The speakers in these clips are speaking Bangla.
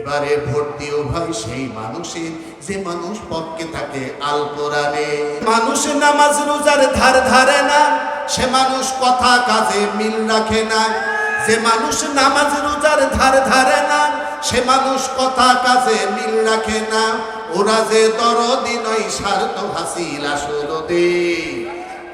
এবারে ভোট দিও ভাই সেই মানুষের যে মানুষ পক্ষে থাকে আল কোরআনে। মানুষ নামাজ রোজার ধার ধারে না, সে মানুষ কথা কাজে মিল রাখে না। যে মানুষ নামাজ রোজার ধার ধারে না, সে মানুষ কথা কাজে মিল রাখে না। ওরা যে দরদি নয় স্বার্থ হাসিল আসলতে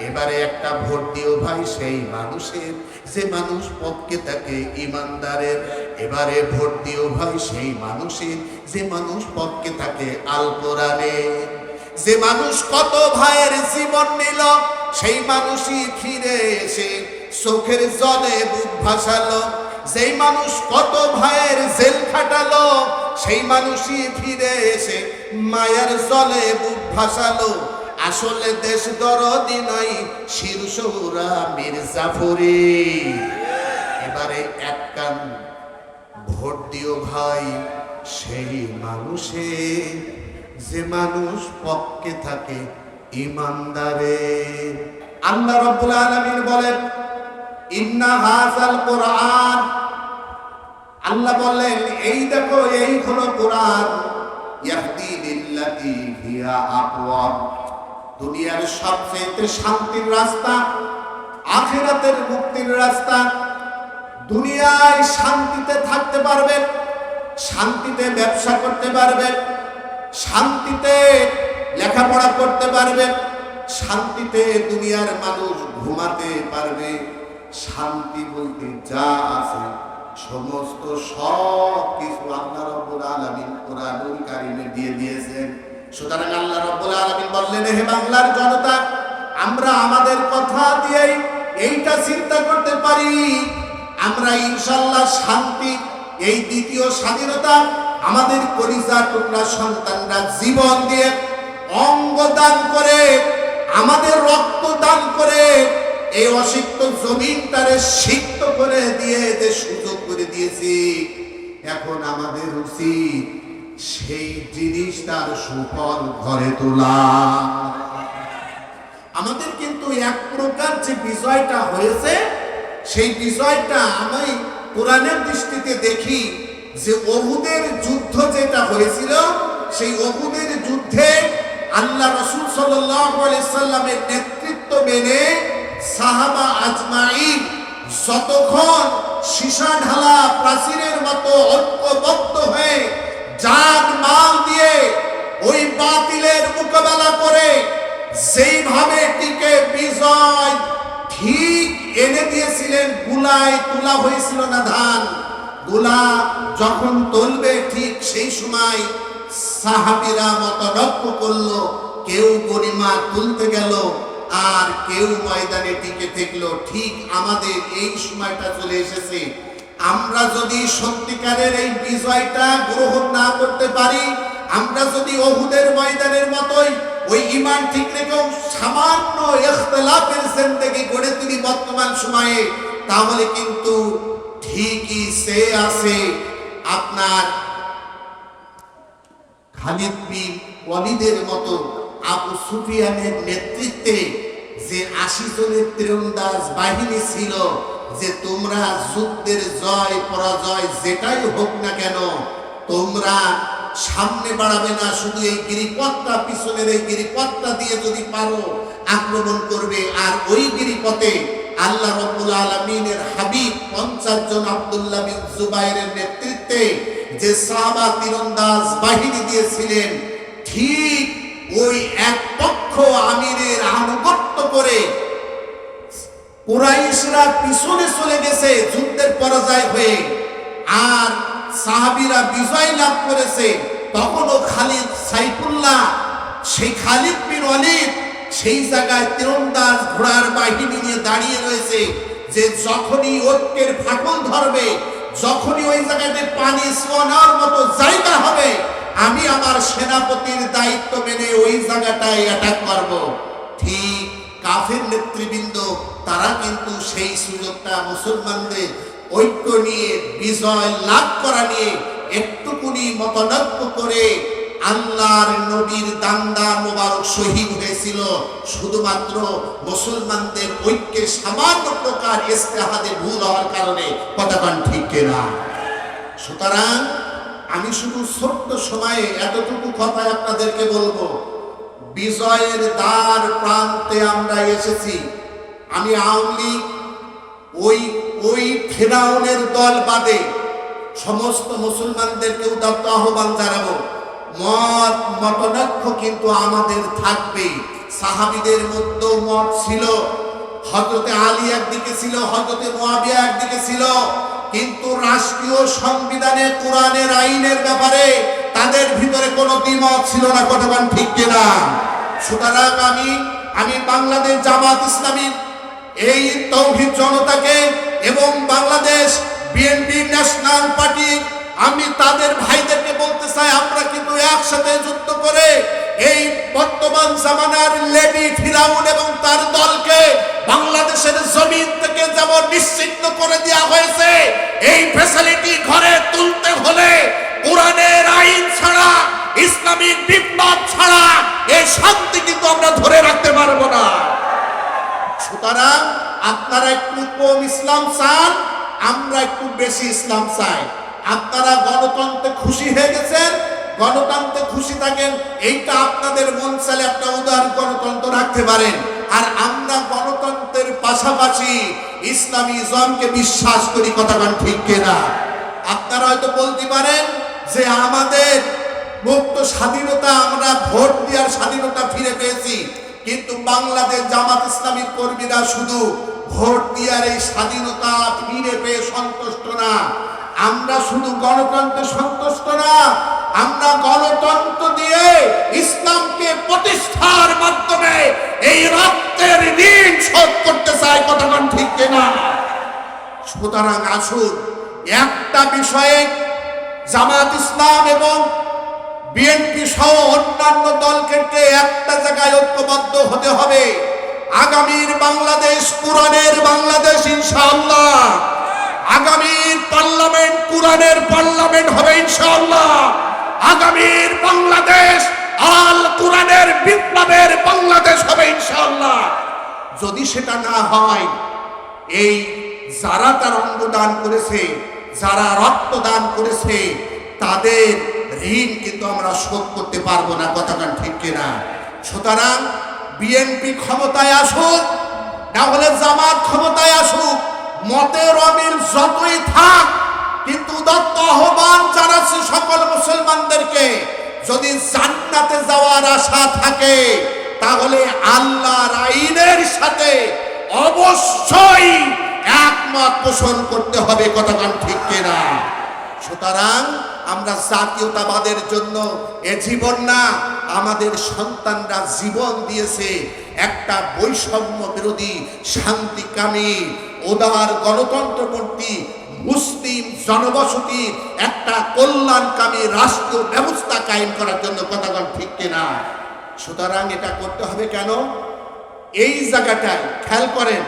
এবারে একটা ভোট দিও ভাই, সেই মানুষের, যে মানুষ পক্ষে থাকে ইমানদারের। এবারে ভোট দিও ভাই, সেই মানুষের, যে মানুষ পক্ষে থাকে আল কোরআনে। যে মানুষ কত ভাইয়ের জীবন নিল, সেই মানুষই ফিরে এসে চোখের জলে বুক ভাসালো। যেই মানুষ কত ভাইয়ের জেল খাটালো, সেই মানুষই ফিরে এসে মায়ের জলে বুক ভাসালো। আসলে দেশ দরদি নাই, শিরসৌরা মির্জাফরি। এবারে এক কান ভোট দিও ভাই, সেই মানুষে, যে মানুষ পক্ষে থাকে ইমানদারে। আল্লাহ রাব্বুল আলামিন বলেন, ইন্না হাযাল কোরআন। আল্লাহ বললেন, এই দেখো, এই হলো কোরআন। ইয়াহদি লিল্লাতি হিয়া আকওয়াম। দুনিয়ার সবচেয়ে শান্তির রাস্তা, আখিরাতের মুক্তির রাস্তা। দুনিয়ায় শান্তিতে থাকতে পারবেন, শান্তিতে ব্যবসা করতে পারবেন, শান্তিতে লেখাপড়া করতে পারবেন, শান্তিতে দুনিয়ার মানুষ ঘুমাতে পারবে। শান্তি বলতে যা আছে, সমস্ত সব কিছু আল্লাহ রব্বুল আলামিন দিয়ে দিয়েছেন। সুতরাং আল্লাহ রব্বুল আলামিন বললেন, হে বাংলার জনতা, আমরা আমাদের কথা দিয়েই এইটা চিন্তা করতে পারি। আমরা ইনশাল্লাহ শান্তি, এই দ্বিতীয় স্বাধীনতা আমাদের কলিজা টুকরা সন্তানরা জীবন দিয়ে অঙ্গ দান করে, আমাদের রক্ত দান করে, এই অসিক্ত জমিনটারে সিক্ত করে দিয়ে যে সুযোগ করে দিয়েছি। এখন আমাদের উচিত সেই জিনিসটার সুফল ঘরে তোলা। আমাদের কিন্তু এক প্রকার যে বিষয়টা হয়েছে, সেই বিষয়টা আমি কোরআনের দৃষ্টিতে দেখি যে অহুদের যুদ্ধ যেটা হয়েছিল, সেই অহুদের যুদ্ধে আল্লাহ রসুল সাল্লামের নেতৃত্ব মেনে সাহাবা আজমাইন যতক্ষণ সীসা ঢালা প্রাচীরের মতো ঐক্যবদ্ধ হয়ে জান মাল দিয়ে ওই বাতিলের মোকাবেলা করে সেইভাবে টিকে বিজয় ঠিক এনে দিয়েছিলেন, গুলায় তোলা হয়েছিল না ধান। গুলা যখন তুলবে ঠিক সেই সময় সাহাবিরা মতনক্য করল, কেউ গরিমা তুলতে গেল আর কেউ ময়দানে টিকে থাকল। ঠিক আমাদের এই সময়টা চলে এসেছে। আমরা যদি সত্যিকারের এই বিজয়টা গ্রহণ না করতে পারি, আমরা যদি অহুদের ময়দানের মতোই ওই ইমান ঠিক রেখেও সামান্য ইখতলাফের জিন্দেগি গড়ে তুলি বর্তমান সময়ে, তাহলে কিন্তু ঠিকই সে আছে আপনার খালিদ বিন ওয়ালিদের মতো আবু সুফিয়ানের নেতৃত্বে যে আশি জনের তীরন্দাজ বাহিনী ছিল যে তোমরা যুদ্ধের জয়, পরাজয় যেটাই হোক না কেন, তোমরা সামনে বাড়াবে না। শুধু এই গিরিপথটা, পিছনের এই গিরিপথটা দিয়ে যদি পারো, আক্রমণ করবে। আর ওই গিরিপথে আল্লাহ রব্বুল আলমিনের হাবিব পঞ্চাশ জন আবদুল্লাহ বিন জুবাইরের নেতৃত্বে যে সাহাবা তীরন্দাজ বাহিনী দিয়েছিলেন, ঠিক ওই এক পক্ষ আমিরের আনুগত্য করে কুরাইশরা পিছনে চলে গেছে যুদ্ধের পরাজয় হয়ে। আর সাহাবিরা বিজয় লাভ করেছে। তখনও খালিদ সাইফুল্লাহ, সেই খালিদ বিন অলিদ সেই জায়গায় তীরন্দাজ ঘোড়ার বাহিনী নিয়ে দাঁড়িয়ে রয়েছে যে যখনই ঐক্যের ফাটল ধরবে, যখনই ওই জায়গাতে পানি সোয়ানোর মতো জায়গা হবে, আমি আমার সেনাপতির দায়িত্ব মেনে ওই জায়গাটায় অ্যাটাক করব। ঠিক কাফের নেতৃবৃন্দ, তারা কিন্তু সেই সুযোগটা মুসলমানদের ঐক্য নিয়ে, বিজয় লাভ করা নিয়ে একটুকুনি মতনক্য করে আল্লাহর নবীর দান্দা মোবারক শহীদ হয়েছিল। শুধুমাত্র মুসলমানদের ঐক্যের সামান্য প্রকার ইস্তেহাদে ভুল হওয়ার কারণে কতক্ষণ ঠিক কেনা। সুতরাং আমি শুধু ছোট্ট সময়ে এতটুকু কথা আপনাদেরকে বলব। বিজয়ের দ্বার প্রান্তে আমরা এসেছি। আমি আওয়ামী ওই ওই ফেরাউনের দল বাদে সমস্ত মুসলমানদেরকে উদাত্ত আহ্বান জানাব। মত মতনক্ষ কিন্তু আমাদের থাকবে। সাহাবিদের মধ্যেও মত ছিল। হজরতে আলী একদিকে ছিল হজরতে মোয়াবিয়া একদিকে ছিল। কিন্তু রাষ্ট্রীয় সংবিধানে, কোরআনের আইনের ব্যাপারে তাদের ভিতরে কোনো দ্বিমত ছিল না কতক্ষণ ঠিক কিনা? সুতরাং আমি আমি বাংলাদেশ জামাত ইসলামী এই তৌহিদ জনতাকে এবং বাংলাদেশ বিএনপি ন্যাশনাল পার্টি আমি তাদের ভাইদেরকে বলতে চাই, আমরা কিন্তু একসাথে যুদ্ধ করে এই বর্তমান জামানার লেডি ফিরাউন এবং তার দলকে বাংলাদেশের জমিন থেকে যেমন নিশ্চিন্ন করে দেওয়া হয়েছে, এই ফ্যাসিলিটি ঘরে তুলতে হলে কোরআনের আইন ছাড়া ইসলামিক বিপ্লব ছাড়া এই শান্তি কিন্তু আমরা ধরে রাখতে পারব না সুতরাং আপনারা একটু কম ইসলাম চান, আমরা একটু বেশি ইসলাম চাই। আপনারা গণতন্ত্রে খুশি হয়ে গেছেন, গণতন্ত্রে খুশি থাকেন, এইটা আপনাদের মন চালে একটা উদার গণতন্ত্র রাখতে পারেন। আর আমরা গণতন্ত্রের পাশাপাশি ইসলামী ইজমকে বিশ্বাস করি কথাটা ঠিক কিনা? আপনারা হয়তো বলতে পারেন যে আমাদের মুক্ত স্বাধীনতা, আমরা ভোট দেওয়ার স্বাধীনতা ফিরে পেয়েছি। কিন্তু বাংলাদেশ জামাত ইসলামীর কর্মীরা শুধু ভোট দেওয়ার এই স্বাধীনতা ফিরে পেয়ে সন্তুষ্ট না। আমরা শুধু গণতন্ত্রে সন্তুষ্ট না, আমরা গণতন্ত্র দিয়ে ইসলামকে প্রতিষ্ঠার মাধ্যমে এই রক্তের ঋণ শোধ করতে চাই কতক্ষণ ঠিক কিনা? সুতরাং আসুন, একটা বিষয়ে জামাত ইসলাম এবং বিএনপি সহ অন্যান্য দলকে একটা জায়গায় ঐক্যবদ্ধ হতে হবে। আগামীর বাংলাদেশ কোরআনের বাংলাদেশ, ইনশাআল্লাহ। আগামীর পার্লামেন্ট কোরআনের পার্লামেন্ট হবে, ইনশাআল্লাহ। আগামীর বাংলাদেশ, আল কোরআনের বিপ্লবের বাংলাদেশ হবে, ইনশাআল্লাহ। যদি সেটা না হয়, এই যারা তার অঙ্গদান করেছে, যারা রক্তদান করেছে, তাদের ঋণ কিন্তু আমরা শোধ করতে পারব না কথাটা ঠিক কিনা? সুতরাং বিএনপি ক্ষমতায় আসুক, না হলে জামাত ক্ষমতায় আসুক, মতের অমিল যতই থাক, কিন্তু দত্ত আহ্বান জানাচ্ছি সকল মুসলমানদেরকে, যদি জান্নাতে যাওয়ার আশা থাকে, তাহলে আল্লাহর আইনের সাথে অবশ্যই একমত পোষণ করতে হবে কতক্ষণ ঠিক কিনা? সুতরাং আমরা জাতীয়তাবাদের জন্য এ জীবন না, আমাদের সন্তানরা জীবন দিয়েছে একটা বৈষম্য বিরোধী, শান্তিকামী, উদার গণতন্ত্রপন্থী, মুসলিম জনবসতি, একটা কল্যাণকামী রাষ্ট্র ব্যবস্থা কায়েম করার জন্য কথাগণ ঠিক কিনা? সুতরাং এটা করতে হবে কেন? এই জায়গাটায় খেয়াল করেন,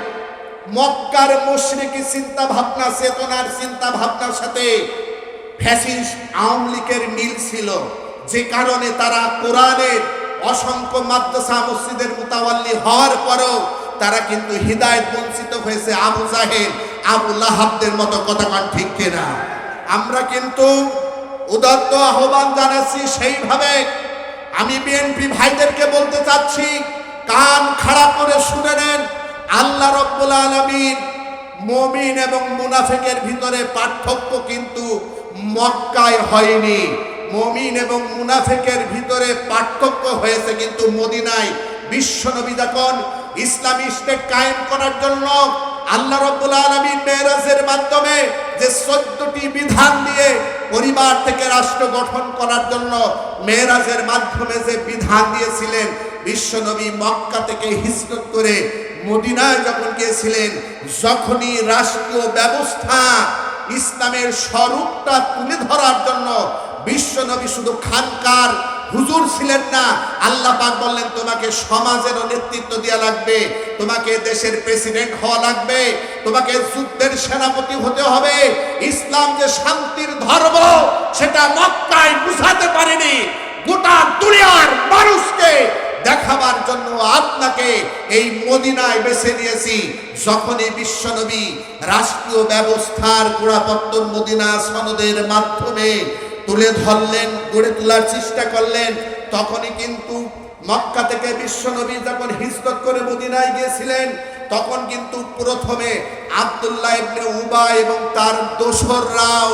মক্কার মুশরিকি চিন্তা ভাবনা চেতনার চিন্তা ভাবনার সাথে ফ্যাসিস্ট আওয়ামী লীগের মিল ছিল, যে কারণে তারা কোরআনের অসংখ্য মাদ্রাসা মসজিদের মোতাবাল্লি হওয়ার পরেও তারা কিন্তু হৃদায়ত বঞ্চিত হয়েছে আবু জাহেদ আবু লাহাবদের মতো কথা কন ঠিক কিনা। আমরা কিন্তু উদাত্ত আহ্বান জানাচ্ছি সেইভাবে। আমি বিএনপি ভাইদেরকে বলতে চাচ্ছি, কান খাড়া করে শুনে নেন, আল্লাহ রব্বুল আলমিন মমিন এবং মুনাফেকের ভিতরে পার্থক্য কিন্তু মক্কায় হয়নি। মমিন এবং মুনাফেকের ভিতরে পার্থক্য হয়েছে কিন্তু মদিনায় বিশ্বনবী যখন ইসলামী স্টেট কায়েম করার জন্য আল্লাহ রব্বুল আলমিন মেয়েরাজের মাধ্যমে যে চোদ্দটি বিধান দিয়ে পরিবার থেকে রাষ্ট্র গঠন করার জন্য মেয়েরাজের মাধ্যমে যে বিধান দিয়েছিলেন, বিশ্বনবী মক্কা থেকে হিজরত করে মদিনায় যখন গিয়েছিলেন, যখনই রাষ্ট্রীয় ব্যবস্থা ইসলামের স্বরূপটা তুলে ধরার জন্য বিশ্বনবী শুধু খানকার হুজুর ছিলেন না। আল্লাহ পাক বললেন, তোমাকে সমাজেরও নেতৃত্ব দেওয়া লাগবে, তোমাকে দেশের প্রেসিডেন্ট হওয়া লাগবে, তোমাকে যুদ্ধের সেনাপতি হতে হবে। ইসলাম যে শান্তির ধর্ম, সেটা মক্কায় বুঝাতে পারেনি। গোটা দুনিয়ার মানুষকে দেখাবার জন্য আপনাকে এই মদিনায় বেছে নিয়েছি। যখনই বিশ্বনবী রাষ্ট্রীয় ব্যবস্থার গোড়াপত্তন মদিনা সনদের মাধ্যমে তুলে ধরলেন, গড়ে তোলার চেষ্টা করলেন, তখনই কিন্তু মক্কা থেকে বিশ্বনবী যখন হিজরত করে মদিনায় গিয়েছিলেন, তখন কিন্তু প্রথমে আব্দুল্লাহ ইবনে উবা এবং তার দোসররাও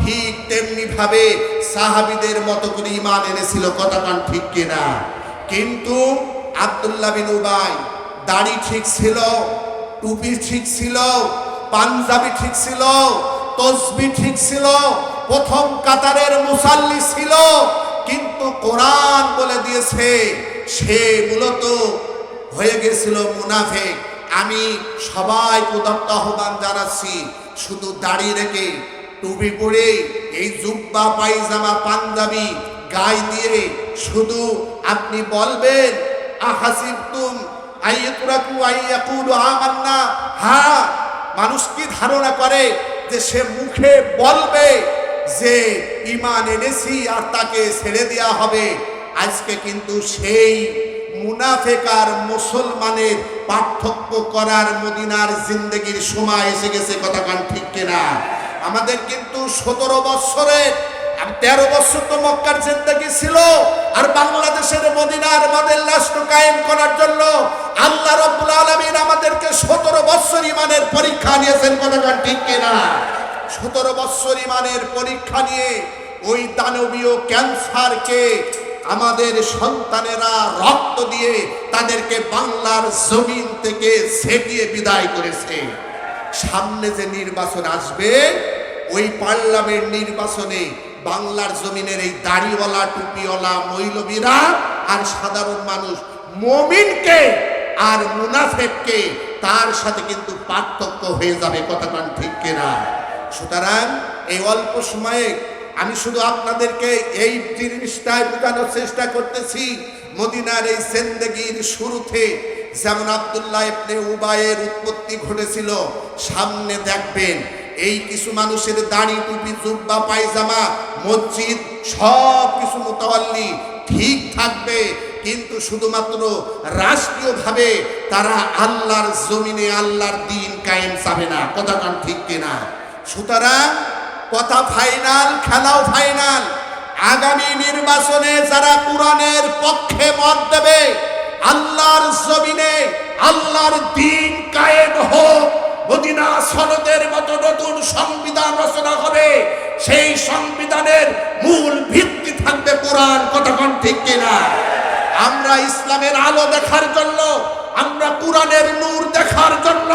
ঠিক তেমনি ভাবে সাহাবিদের মতো করে ইমান এনেছিল। কথাটান ঠিক কিনা? কিন্তু আব্দুল্লাহ বিন উবাই, দাড়ি ঠিক ছিল, টুপি ঠিক ছিল, পাঞ্জাবি ঠিক ছিল, তসবি ঠিক ছিল, প্রথম কাতারের মুসাল্লি ছিল, কিন্তু কোরআন বলে দিয়েছে, সে মূলত হয়ে গেছিল মুনাফে আমি সবাই উদত্ত আহ্বান জানাচ্ছি, শুধু দাড়ি রেখে টুপি পরে এই জুব্বা, পায়জামা, পাঞ্জাবি, গায়ে দিয়ে শুধু আপনি বলবেন, আহাসিবতুম আইয়াতুরাকু আইয়াকুলু আমান্না। হ্যাঁ মানুষ কি ধারণা করে যে সে মুখে বলবে যে, ইমান এনেছি আর তাকে ছেড়ে দেওয়া হবে আজকে কিন্তু সেই মুনাফেকার মুসলমানের পার্থক্য করার মদিনার জিন্দগির সময় এসে গেছে, কথা কান ঠিক কিনা? আমাদের কিন্তু সতেরো বৎসরের তেরো বছর তো মক্কার জিন্দগি ছিল। আর বাংলাদেশের মদিনার মডেল রাষ্ট্র কায়েম করার জন্য আল্লাহ রব্বুল আলমিন আমাদেরকে সতেরো বৎসর ইমানের পরীক্ষা নিয়েছেন কথাটা ঠিক কিনা? সতেরো বৎসর ইমানের পরীক্ষা নিয়ে ওই দানবীয় ক্যান্সারকে আমাদের সন্তানেরা রক্ত দিয়ে তাদেরকে বাংলার জমিন থেকে ছেটিয়ে বিদায় করেছে। সামনে যে নির্বাচন আসবে, ওই পার্লামেন্ট নির্বাচনে বাংলার জমিনের এই দাড়িওয়ালা, টুপিওয়ালা মৈলবীরা আর সাধারণ মানুষ, মমিনকে আর মুনাফেককে তার সাথে কিন্তু পার্থক্য হয়ে যাবে কথাটা ঠিক কিনা? সুতরাং এই অল্প সময়ে আমি শুধু আপনাদেরকে এই জিনিসটাই বোঝানোর চেষ্টা করতেছি, মদিনার এই সেন্দেগির শুরুতে যেমন আবদুল্লাহ উবায়ের উৎপত্তি ঘটেছিল, সামনে দেখবেন এই কিছু মানুষের দাড়ি, টুপি, জুব্বা, পায়জামা, মসজিদ, সব কিছু মোতাবাল্লি ঠিক থাকবে। কিন্তু শুধুমাত্র রাষ্ট্রীয়ভাবে তারা আল্লাহর জমিনে আল্লাহর দিন কায়েম চাবে না। কথা কান ঠিক কিনা সুতরাং কথা ফাইনাল, খেলাও ফাইনাল। আগামী নির্বাচনে যারা কোরআনের পক্ষে মত দেবে, আল্লাহর জমিনে আল্লাহর দিন কায়েম হোক। মদিনা সনদের মতো নতুন সংবিধান রচনা হবে। সেই সংবিধানের মূল ভিত্তি থাকবে কোরআন কতক্ষণ ঠিক কিনা? আমরা ইসলামের আলো দেখার জন্য, আমরা কোরআনের নূর দেখার জন্য,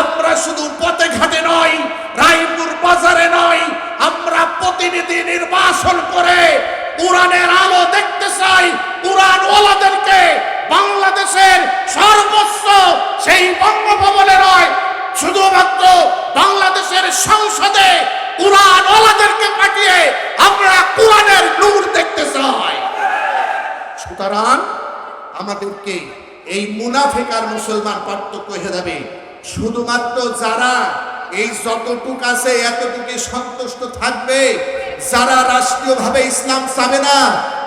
আমরা শুধু পথে ঘাটে নয় রায়পুর বাজারে নয় আমরা প্রতিনিধি নির্বাচন করে কোরআনের আলো দেখতে চাই। কোরআন ওলাদেরকে বাংলাদেশের সর্বোচ্চ সেই বঙ্গভবনে নয় শুধুমাত্র বাংলাদেশের সংসদে কোরআন ওলাদেরকে পাঠিয়ে আমরা কোরআনের নূর দেখতে চাই। সুতরাং আমাদেরকে এই মুনাফেকার মুসলমান পার্থক্য হয়ে যাবে। শুধুমাত্র যারা এই যতটুক আছে এতটুকু সন্তুষ্ট থাকবে, যারা রাষ্ট্রীয়ভাবে ইসলাম চাবে না,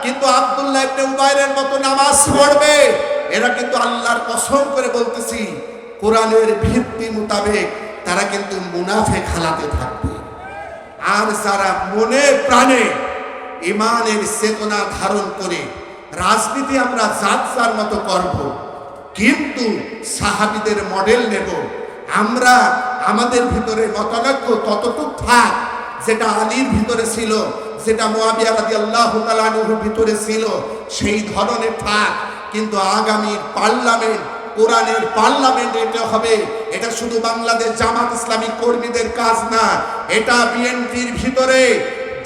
কিন্তু আব্দুল্লাহ ইবনে উবাইরের মতো নামাজ পড়বে, এরা কিন্তু আল্লাহর কসম করে বলতেছি কোরআনের ভিত্তি মোতাবেক তারা কিন্তু মুনাফে হালাতে থাকবে। আর যারা মনে প্রাণে ইমানের চেতনা ধারণ করে, রাজনীতি আমরা জাত যার মতো করব, কিন্তু সাহাবিদের মডেল নেব। আমরা আমাদের ভিতরে মতানৈক্য ততটুক থাক যেটা আলীর ভিতরে ছিল, যেটা মোয়াবিয়া রাদি আল্লাহ তালানুর ভিতরে ছিল, সেই ধরনের থাক। কিন্তু আগামী পার্লামেন্ট কোরআনের পার্লামেন্ট এটা হবে। এটা শুধু বাংলাদেশ জামাত ইসলামী কর্মীদের কাজ না, এটা বিএনপির ভিতরে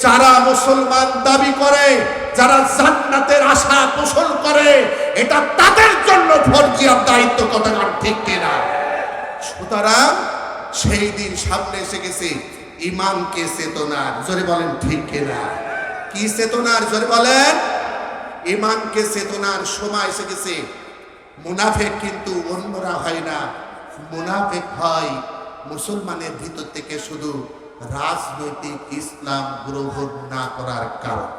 যারা মুসলমান দাবি করে, যারা জান্নাতের আশা পোষণ করে, এটা তাদের জন্য ফরজিয়ার দায়িত্ব কতক্ষণ ঠিক কিনা? সুতরাং সেই দিন সামনে এসে গেছে ইমানকে চেতনার, জোরে বলেন ঠিক কিনা? কি চেতনার? জোরে বলেন ইমানকে চেতনার সময় এসে গেছে মুনাফেক কিন্তু অন্যরা হয় না। মুনাফেক হয় মুসলমানের ভিতর থেকে শুধু রাজনৈতিক ইসলাম গ্রহণ না করার কারণ।